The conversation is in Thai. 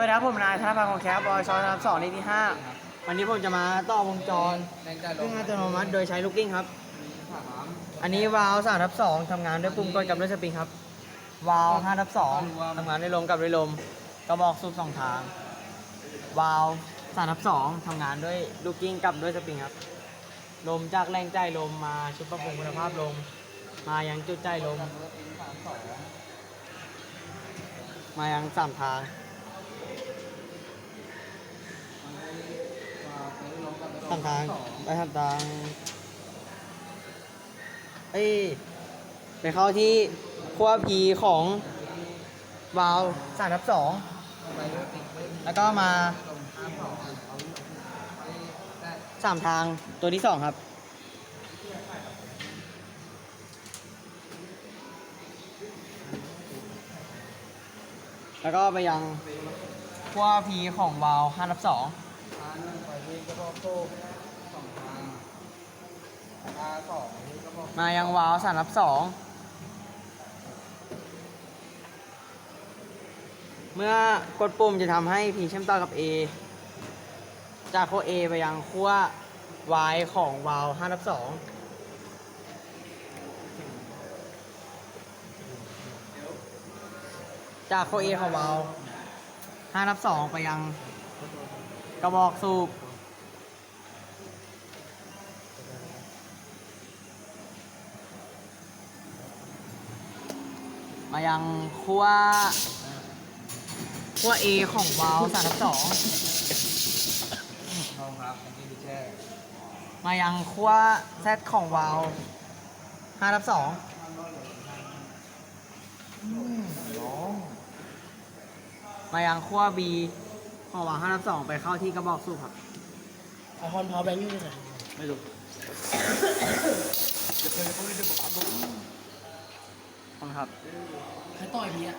วัสดีครับผมนายธนพันธ์ของแคปบอยชอนับสองในที่ห้าวันนี้ผมจะมาต่อวงจรแรงใจลซึ่งงอัตโนมัติโดยใช้ลูกกิ้งครับสามอันนี้วาล์วสามทับสองทำงานด้วยปุ่มกดกับด้วยสปริงครับวาล์วห้าทับสองทำงานด้วยลมกับด้วยลมกระบอกสูบสองทางวาล์วสามทับสองทำงานด้วยลูกกิ้งกับด้วยสปริงครับลมจากแรงใจลมมาชุดปรับปรุงคุณภาพลม มายังจุดใจลมสามสองมายังสามทาง สามทางไปสามทางเอ้ยไปเข้าที่ขั้วพีของวาล์วสามทับสองไปด้วยติ๊กไว้แล้วก็มาลงห้าสองได้สามทางตัวที่สองครับ แล้วก็ไปยังขั้วพีของวาล์วห้าทับสอง บอกโซ่สองทางทาสองที่กระบอกมายังวาล์วสามทับสองเมื่อกดปุ่มจะทำให้พีเชื่อมต่อกับ A จากขั้ว A ไปยังขั้ว Y ของวาล์ว5ทับ2จากขั้ว A ของวาล์ว5ทับ2ไปยัง กระบอกสูบ มายังขั้วขั้ว A ของวาล์ว3ทับ2ทองครับอันนี้ดีแช่มายังขั้ว Z ของวาล์ว5ทับ2น้องมายังขั้ว B ของวาล์ว5ทับ2ไปเข้าที่กระบอกสูบครับเอาฮอนพาวแบงค์อยู่ที่ไหนไม่รู้ ขอบคุณครับใครต่อยพี่อะ